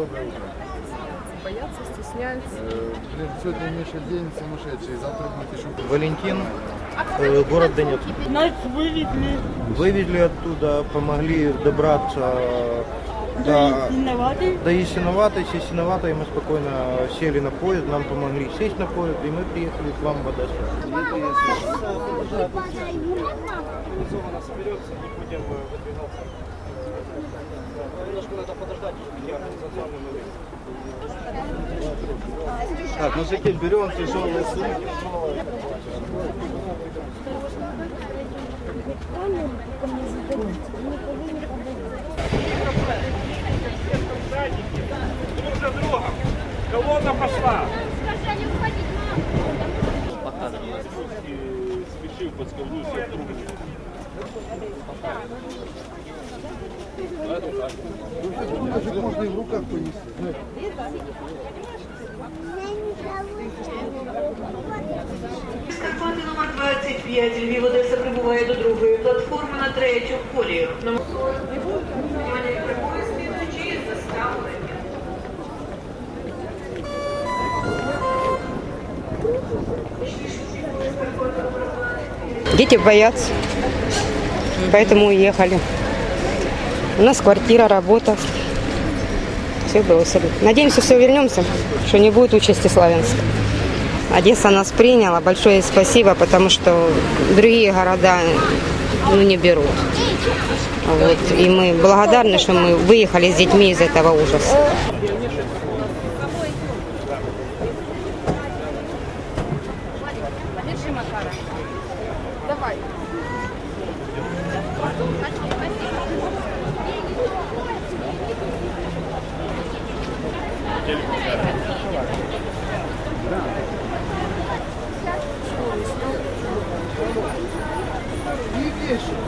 Доброе утро. Боятся, стесняются. Э, Блин, сегодня Миша день сумасшедший, завтра будет еще. Валентин, э, город Донецк. Нас вывезли, Вывезли оттуда, помогли добраться да до, и виноваты. до Ясиноватой. С Ясиноватой мы спокойно сели на поезд, нам помогли сесть на поезд, и мы приехали к вам в Одессу. Так, мужики, берем тяжелые сумки. друг за другом. Колонна пошла. Спешил, подскользнулся в трубу. Даже можно и в руках понести. Карпати номер 25 Львів Одеса прибуває до другої платформи на третю колію. Номер Внимание, прибує слідуючий з заставою. Дети боятся, поэтому уехали. У нас квартира, работа. Все бросили. Надеемся, все вернемся, что не будет участи Славянска. Одесса нас приняла. Большое спасибо, потому что другие города ну, не берут. Вот. И мы благодарны, что мы выехали с детьми из этого ужаса. Давай. И вещи.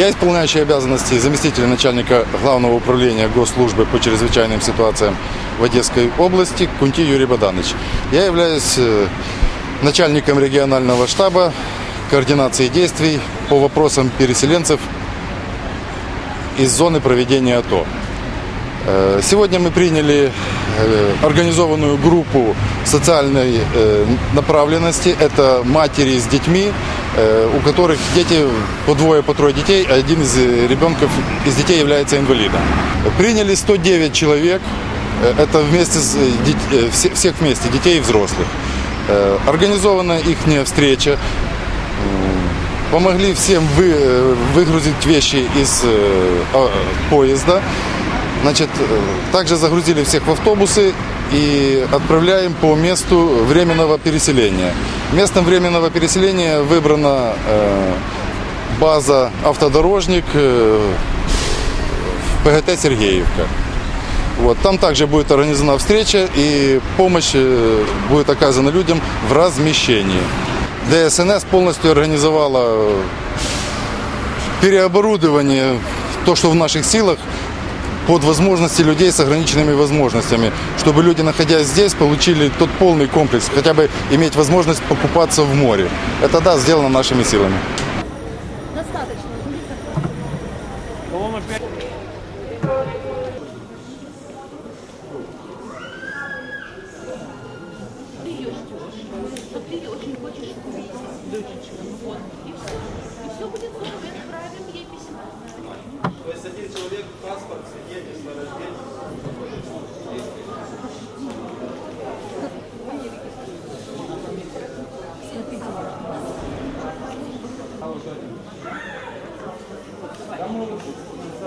Я исполняющий обязанности заместителя начальника Главного управления госслужбы по чрезвычайным ситуациям в Одесской области Кунти Юрий Богданович. Я являюсь э, начальником регионального штаба координации действий по вопросам переселенцев из зоны проведения АТО. Э, Сегодня мы приняли э, организованную группу социальной э, направленности. Это матери с детьми, у которых дети по двое, по трое детей, а один из ребенков из детей является инвалидом. Приняли 109 человек. Это вместе с дет- все- всех вместе, детей и взрослых. Организована их встреча. Помогли всем вы- выгрузить вещи из а, поезда. Значит, э, также загрузили всех в автобусы и отправляем по месту временного переселения. Местом временного переселения выбрана э, база автодорожник э, в ПГТ Сергеевка. Вот, там также будет организована встреча и помощь э, будет оказана людям в размещении. ДСНС полностью организовала э, переоборудование, то, что в наших силах, под возможности людей с ограниченными возможностями, чтобы люди, находясь здесь, получили тот полный комплекс, хотя бы иметь возможность покупаться в море. Это да, сделано нашими силами. Достаточно. Один человек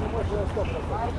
Спасибо.